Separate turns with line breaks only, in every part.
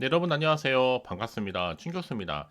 네, 여러분 안녕하세요. 반갑습니다. 춘 교수입니다.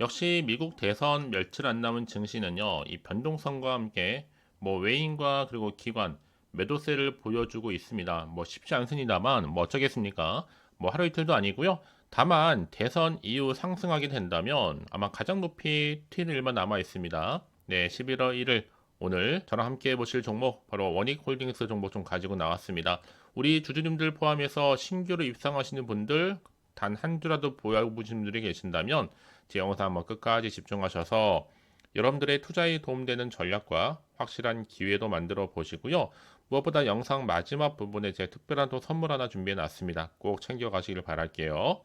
역시 미국 대선 며칠 안 남은 증시는요, 이 변동성과 함께 뭐 외인과 그리고 기관 매도세를 보여주고 있습니다. 뭐 쉽지 않습니다만 뭐 어쩌겠습니까? 뭐 하루 이틀도 아니고요. 다만 대선 이후 상승하게 된다면 아마 가장 높이 튀는 일만 남아 있습니다. 네, 11월 1일 오늘 저랑 함께 해보실 종목 바로 원익홀딩스 종목 좀 가지고 나왔습니다. 우리 주주님들 포함해서 신규로 입상하시는 분들 단 한 주라도 보유하신 분들이 계신다면 제 영상 한번 끝까지 집중하셔서 여러분들의 투자에 도움되는 전략과 확실한 기회도 만들어 보시고요. 무엇보다 영상 마지막 부분에 제 특별한 또 선물 하나 준비해 놨습니다. 꼭 챙겨 가시길 바랄게요.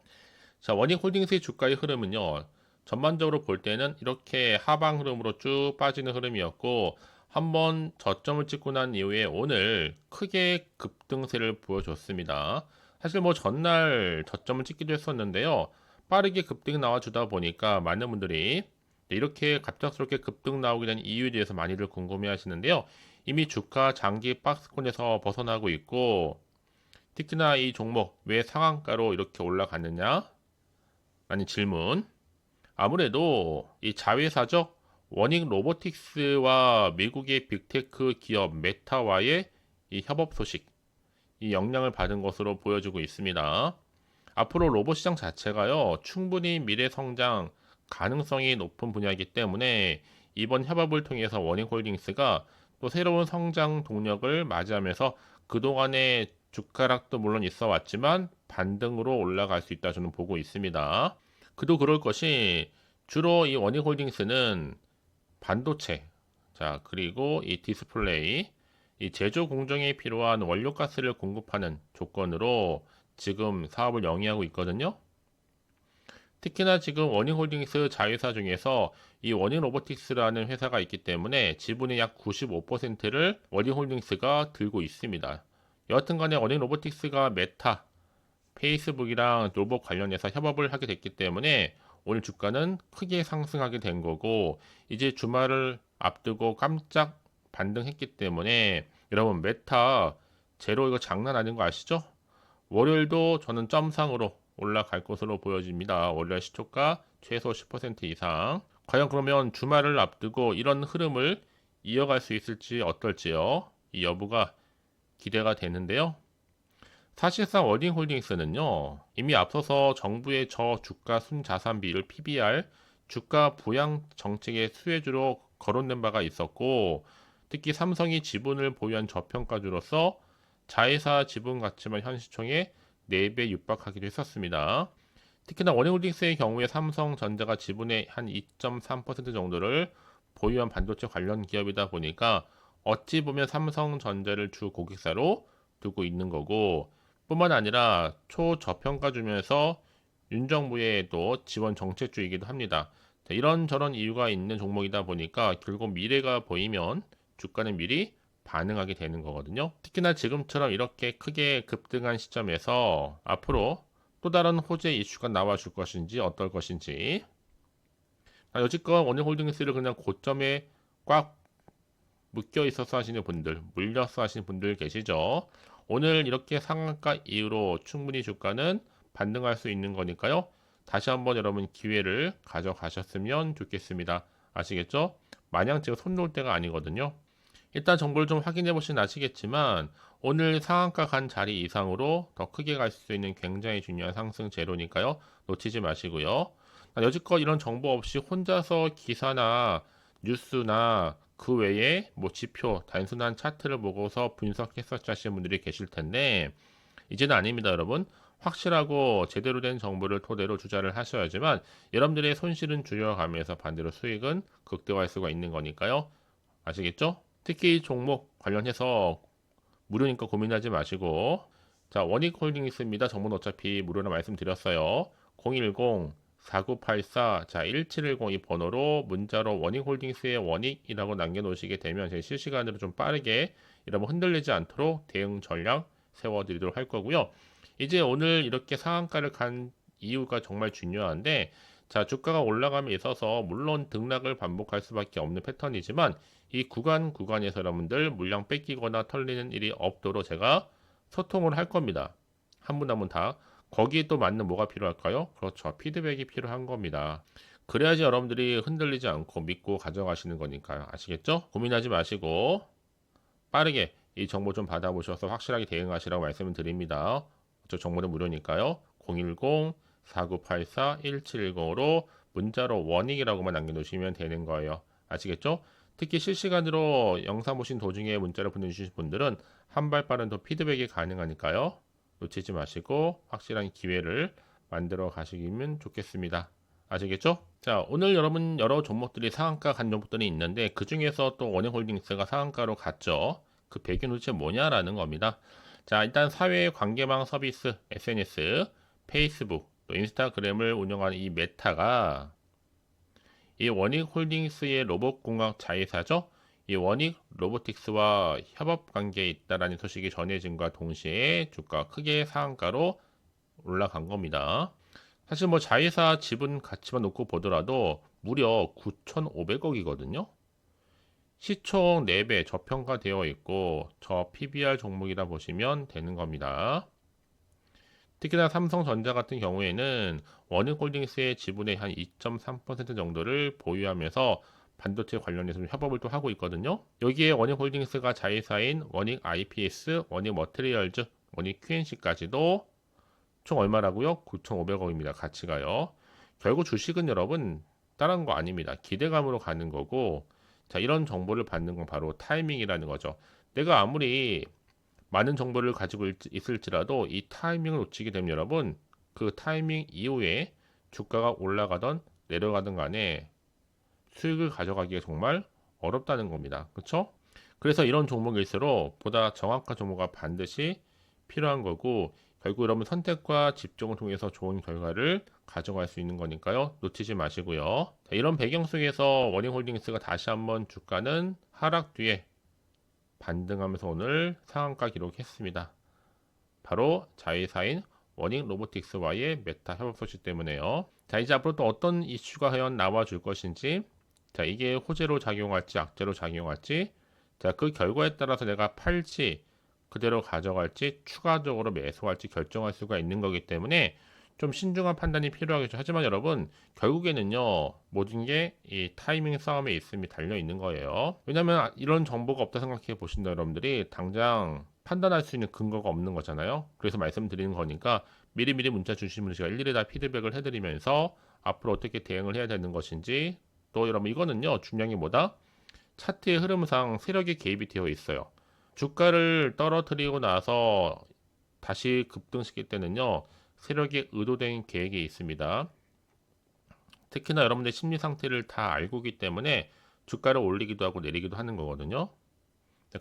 자, 원익 홀딩스의 주가의 흐름은요. 전반적으로 볼 때는 이렇게 하방 흐름으로 쭉 빠지는 흐름이었고 한번 저점을 찍고 난 이후에 오늘 크게 급등세를 보여줬습니다. 사실 뭐 전날 저점을 찍기도 했었는데요. 빠르게 급등이 나와주다 보니까 많은 분들이 이렇게 갑작스럽게 급등 나오게 된 이유에 대해서 많이들 궁금해 하시는데요. 이미 주가 장기 박스권에서 벗어나고 있고 특히나 이 종목 왜 상한가로 이렇게 올라갔느냐? 라는 질문. 아무래도 이 자회사적 원익 로보틱스와 미국의 빅테크 기업 메타와의 이 협업 소식, 이 영향을 받은 것으로 보여지고 있습니다. 앞으로 로봇 시장 자체가요, 충분히 미래 성장 가능성이 높은 분야이기 때문에 이번 협업을 통해서 원익홀딩스가 또 새로운 성장 동력을 맞이하면서 그동안의 주가락도 물론 있어 왔지만 반등으로 올라갈 수 있다 저는 보고 있습니다. 그도 그럴 것이 주로 이 원익홀딩스는 반도체, 자, 그리고 이 디스플레이, 이 제조 공정에 필요한 원료가스를 공급하는 조건으로 지금 사업을 영위하고 있거든요. 특히나 지금 원익홀딩스 자회사 중에서 이 원익 로보틱스라는 회사가 있기 때문에 지분의 약 95%를 원익홀딩스가 들고 있습니다. 여하튼 간에 원익 로보틱스가 메타, 페이스북이랑 로봇 관련해서 협업을 하게 됐기 때문에 오늘 주가는 크게 상승하게 된 거고 이제 주말을 앞두고 깜짝 반등했기 때문에 여러분 메타 제로 이거 장난 아닌 거 아시죠? 월요일도 저는 점상으로 올라갈 것으로 보여집니다. 월요일 시초가 최소 10% 이상. 과연 그러면 주말을 앞두고 이런 흐름을 이어갈 수 있을지 어떨지요? 이 여부가 기대가 되는데요. 사실상 워딩홀딩스는요, 이미 앞서서 정부의 저주가 순자산 비율 PBR, 주가 부양 정책의 수혜주로 거론된 바가 있었고, 특히 삼성이 지분을 보유한 저평가주로서 자회사 지분 가치만 현 시총의 4배 육박하기도 했었습니다. 특히나 원행홀딩스의 경우에 삼성전자가 지분의 한 2.3% 정도를 보유한 반도체 관련 기업이다 보니까 어찌 보면 삼성전자를 주 고객사로 두고 있는 거고 뿐만 아니라 초저평가 주면서 윤 정부의 또 지원 정책주이기도 합니다. 이런저런 이유가 있는 종목이다 보니까 결국 미래가 보이면 주가는 미리 반응하게 되는 거거든요. 특히나 지금처럼 이렇게 크게 급등한 시점에서 앞으로 또 다른 호재 이슈가 나와 줄 것인지 어떨 것인지 여지껏 원유홀딩스를 그냥 고점에 꽉 묶여 있어서 하시는 분들, 물려서 하시는 분들 계시죠. 오늘 이렇게 상한가 이후로 충분히 주가는 반등할 수 있는 거니까요. 다시 한번 여러분 기회를 가져가셨으면 좋겠습니다. 아시겠죠? 마냥 지금 손 놓을 때가 아니거든요. 일단 정보를 좀 확인해 보시면 아시겠지만 오늘 상한가 간 자리 이상으로 더 크게 갈 수 있는 굉장히 중요한 상승 재료니까요. 놓치지 마시고요. 여지껏 이런 정보 없이 혼자서 기사나 뉴스나 그 외에 뭐 지표, 단순한 차트를 보고서 분석했었지 하시는 분들이 계실 텐데 이제는 아닙니다, 여러분. 확실하고 제대로 된 정보를 토대로 투자를 하셔야지만 여러분들의 손실은 줄여가면서 반대로 수익은 극대화할 수가 있는 거니까요. 아시겠죠? 특히 종목 관련해서 무료니까 고민하지 마시고 자 원익홀딩스입니다. 정보는 어차피 무료로 말씀드렸어요. 010 4984, 자, 1710 이 번호로 문자로 원익홀딩스의 원익이라고 남겨놓으시게 되면 제 실시간으로 좀 빠르게 여러분 흔들리지 않도록 대응 전략 세워드리도록 할 거고요. 이제 오늘 이렇게 상한가를 간 이유가 정말 중요한데, 자, 주가가 올라감에 있어서 물론 등락을 반복할 수밖에 없는 패턴이지만 이 구간 구간에서 여러분들 물량 뺏기거나 털리는 일이 없도록 제가 소통을 할 겁니다. 한 분 한 분 다. 거기에 또 맞는 뭐가 필요할까요? 그렇죠. 피드백이 필요한 겁니다. 그래야지 여러분들이 흔들리지 않고 믿고 가져가시는 거니까요. 아시겠죠? 고민하지 마시고 빠르게 이 정보 좀 받아보셔서 확실하게 대응하시라고 말씀을 드립니다. 저 정보는 무료니까요. 010-4984-1710으로 문자로 원익이라고만 남겨놓으시면 되는 거예요. 아시겠죠? 특히 실시간으로 영상 보신 도중에 문자를 보내주신 분들은 한 발 빠른 더 피드백이 가능하니까요. 놓치지 마시고 확실한 기회를 만들어 가시면 좋겠습니다. 아시겠죠? 자, 오늘 여러분 여러 종목들이 상한가 간 종목들이 있는데 그 중에서 또 원형홀딩스가 상한가로 갔죠. 그 배경 도대체 뭐냐라는 겁니다. 자, 일단 사회 관계망 서비스, SNS, 페이스북, 또 인스타그램을 운영하는 이 메타가 이 원익 홀딩스의 로봇 공학 자회사죠. 이 원익 로보틱스와 협업 관계에 있다라는 소식이 전해진과 동시에 주가 크게 상한가로 올라간 겁니다. 사실 뭐 자회사 지분 가치만 놓고 보더라도 무려 9,500억이거든요. 시총 4배 저평가되어 있고 저 PBR 종목이라 보시면 되는 겁니다. 특히나 삼성전자 같은 경우에는 원익홀딩스의 지분의 한 2.3% 정도를 보유하면서 반도체 관련해서 협업을 또 하고 있거든요. 여기에 원익홀딩스가 자회사인 원익 IPS, 원익 머테리얼즈, 원익 QNC까지도 총 얼마라고요? 9,500억입니다. 가치가요. 결국 주식은 여러분 다른 거 아닙니다. 기대감으로 가는 거고 자 이런 정보를 받는 건 바로 타이밍이라는 거죠. 내가 아무리 많은 정보를 가지고 있을지라도 이 타이밍을 놓치게 되면 여러분 그 타이밍 이후에 주가가 올라가던 내려가던 간에 수익을 가져가기가 정말 어렵다는 겁니다. 그렇죠? 그래서 이런 종목일수록 보다 정확한 정보가 반드시 필요한 거고 결국 여러분 선택과 집중을 통해서 좋은 결과를 가져갈 수 있는 거니까요. 놓치지 마시고요. 자, 이런 배경 속에서 원익홀딩스가 다시 한번 주가는 하락 뒤에 반등하면서 오늘 상한가 기록했습니다. 바로 자회사인 원익 로보틱스와의 메타 협업 소식 때문에요. 자 이제 앞으로 또 어떤 이슈가 과연 나와 줄 것인지 자 이게 호재로 작용할지 악재로 작용할지 자 그 결과에 따라서 내가 팔지 그대로 가져갈지 추가적으로 매수할지 결정할 수가 있는 거기 때문에 좀 신중한 판단이 필요하겠죠. 하지만 여러분 결국에는요 모든 게 이 타이밍 싸움에 있음이 달려 있는 거예요. 왜냐하면 이런 정보가 없다 생각해 보신다 여러분들이 당장 판단할 수 있는 근거가 없는 거잖아요. 그래서 말씀드리는 거니까 미리미리 문자 주시면 제가 일일이 다 피드백을 해드리면서 앞으로 어떻게 대응을 해야 되는 것인지 또 여러분 이거는요 게 뭐다? 차트의 흐름상 세력이 개입이 되어 있어요. 주가를 떨어뜨리고 나서 다시 급등시킬 때는요 세력의 의도된 계획이 있습니다. 특히나 여러분들 심리 상태를 다 알고 있기 때문에 주가를 올리기도 하고 내리기도 하는 거거든요.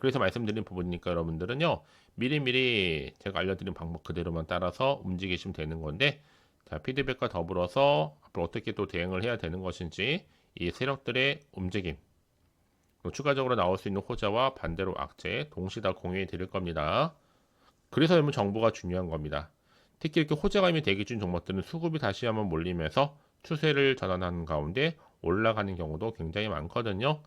그래서 말씀드린 부분이니까 여러분들은요 미리미리 제가 알려드린 방법 그대로만 따라서 움직이시면 되는 건데 자, 피드백과 더불어서 앞으로 어떻게 또 대응을 해야 되는 것인지 이 세력들의 움직임 추가적으로 나올 수 있는 호재와 반대로 악재 동시 다 공유해 드릴 겁니다. 그래서 여러분 정보가 중요한 겁니다. 특히 이렇게 호재감이 대기 중 종목들은 수급이 다시 한번 몰리면서 추세를 전환하는 가운데 올라가는 경우도 굉장히 많거든요.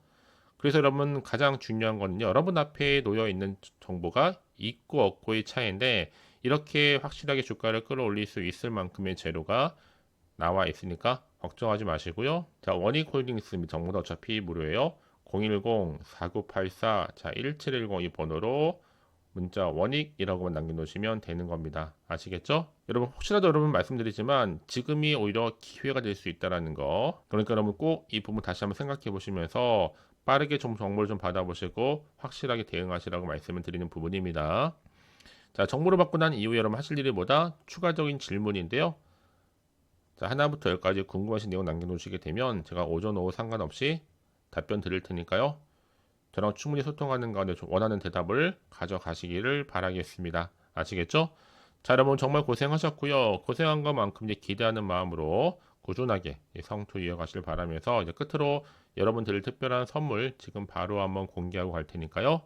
그래서 여러분 가장 중요한 거는요. 여러분 앞에 놓여 있는 정보가 있고 없고의 차이인데 이렇게 확실하게 주가를 끌어올릴 수 있을 만큼의 재료가 나와 있으니까 걱정하지 마시고요. 자, 원익 홀딩스 및 정보도 어차피 무료예요. 010-4984 자, 1710 이 번호로 문자 원익이라고만 남겨놓으시면 되는 겁니다. 아시겠죠? 여러분 혹시라도 여러분 말씀드리지만 지금이 오히려 기회가 될 수 있다라는 거. 그러니까 여러분 꼭 이 부분 다시 한번 생각해 보시면서 빠르게 좀 정보를 좀 받아보시고 확실하게 대응하시라고 말씀을 드리는 부분입니다. 자, 정보를 받고 난 이후에 여러분 하실 일이 뭐다? 추가적인 질문인데요. 자, 하나부터 열까지 궁금하신 내용 남겨놓으시게 되면 제가 오전 오후 상관없이 답변 드릴 테니까요. 저랑 충분히 소통하는 가운데 원하는 대답을 가져가시기를 바라겠습니다. 아시겠죠? 자, 여러분 정말 고생하셨고요. 고생한 것만큼 이제 기대하는 마음으로 꾸준하게 성투 이어가실 바라면서 이제 끝으로 여러분 드릴 특별한 선물 지금 바로 한번 공개하고 갈 테니까요.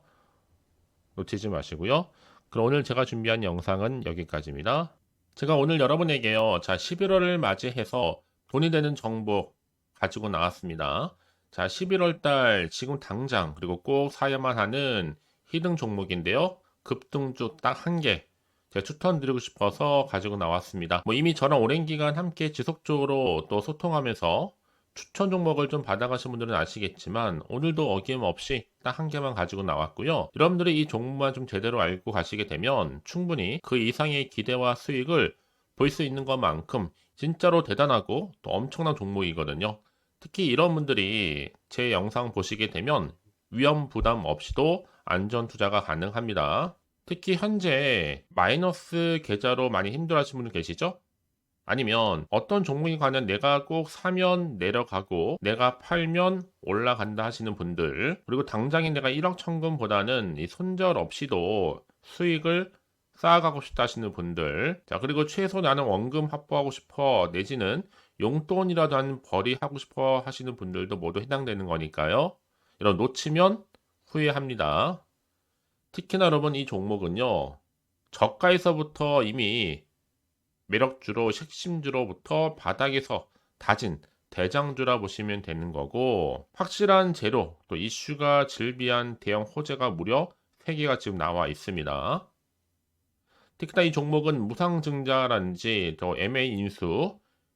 놓치지 마시고요. 그럼 오늘 제가 준비한 영상은 여기까지입니다. 제가 오늘 여러분에게요. 자, 11월을 맞이해서 돈이 되는 정보 가지고 나왔습니다. 자, 11월 달 지금 당장 그리고 꼭 사야만 하는 히든 종목인데요. 급등주 딱 한 개. 제가 추천 드리고 싶어서 가지고 나왔습니다. 뭐 이미 저랑 오랜 기간 함께 지속적으로 또 소통하면서 추천 종목을 좀 받아가신 분들은 아시겠지만 오늘도 어김없이 딱 한 개만 가지고 나왔고요. 여러분들이 이 종목만 좀 제대로 알고 가시게 되면 충분히 그 이상의 기대와 수익을 볼 수 있는 것만큼 진짜로 대단하고 또 엄청난 종목이거든요. 특히 이런 분들이 제 영상 보시게 되면 위험 부담 없이도 안전 투자가 가능합니다. 특히 현재 마이너스 계좌로 많이 힘들어 하시는 분들 계시죠? 아니면 어떤 종목에 관한 내가 꼭 사면 내려가고 내가 팔면 올라간다 하시는 분들 그리고 당장에 내가 1억 천금보다는 이 손절 없이도 수익을 쌓아가고 싶다 하시는 분들 자 그리고 최소 나는 원금 확보하고 싶어 내지는 용돈이라도 한 벌이 하고 싶어 하시는 분들도 모두 해당되는 거니까요 이런 놓치면 후회합니다 특히나 여러분 이 종목은요 저가에서부터 이미 매력주로 핵심주로부터 바닥에서 다진 대장주라 보시면 되는 거고 확실한 재료 또 이슈가 질비한 대형 호재가 무려 3개가 지금 나와 있습니다. 특히나 이 종목은 무상증자라든지 또 MA 인수